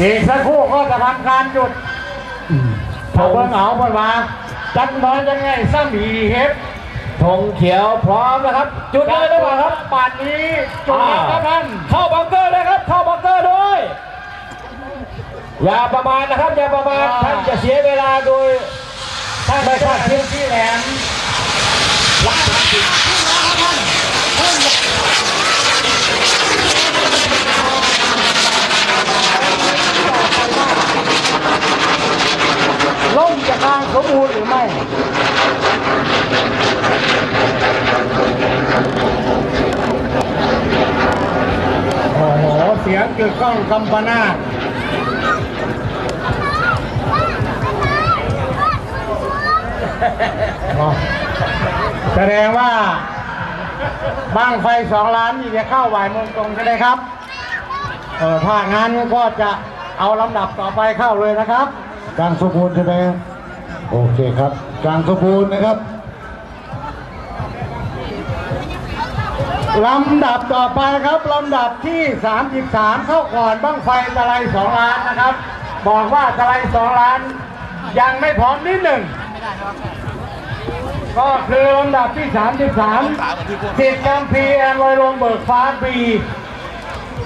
อีกสักครู่ก็จะทำการหยุดพอเบิ่งเอาเพิ่นว่าจักน้อยยังไงซ้ำอีเฮ็ดธงเขียวพร้อมนะครับ จุดเลยหรือเปล่าครับป่านนี้จุดแล้วครับท่านเข้าบังเกอร์เลยครับ เข้าบังเกอร์ด้วยอย่าประมาทนะครับ อย่าประมาทท่านจะเสียเวลาโดยท่านไม่ทอดทิ้งที่แหลมล่มจะกลางสมบูรณ์หรือไม่ โอ้โห เสียงกึกก้องกำปนาตอ๋อแสดงว่าบ้างไฟสองล้านนี่จะเข้าบ่ายโมงตรงใช่ไหมครับ เออถ้างั้นก็จะเอาลำดับต่อไปเข้าเลยนะครับ กลางสมบูรณ์ใช่ไหมโอเคครับ กลางสมบูรณ์นะครับ ลำดับต่อไปครับลำดับที่ 33 เข้าก่อนบ้างไฟตะไลสองล้านนะครับ บอกว่าตะไลสองล้าน ยังไม่พร้อมนิดหนึ่งก็คือลำดับที่ 33สิทธิ์กัมพีแอนลอยลงเบิกฟ้าปี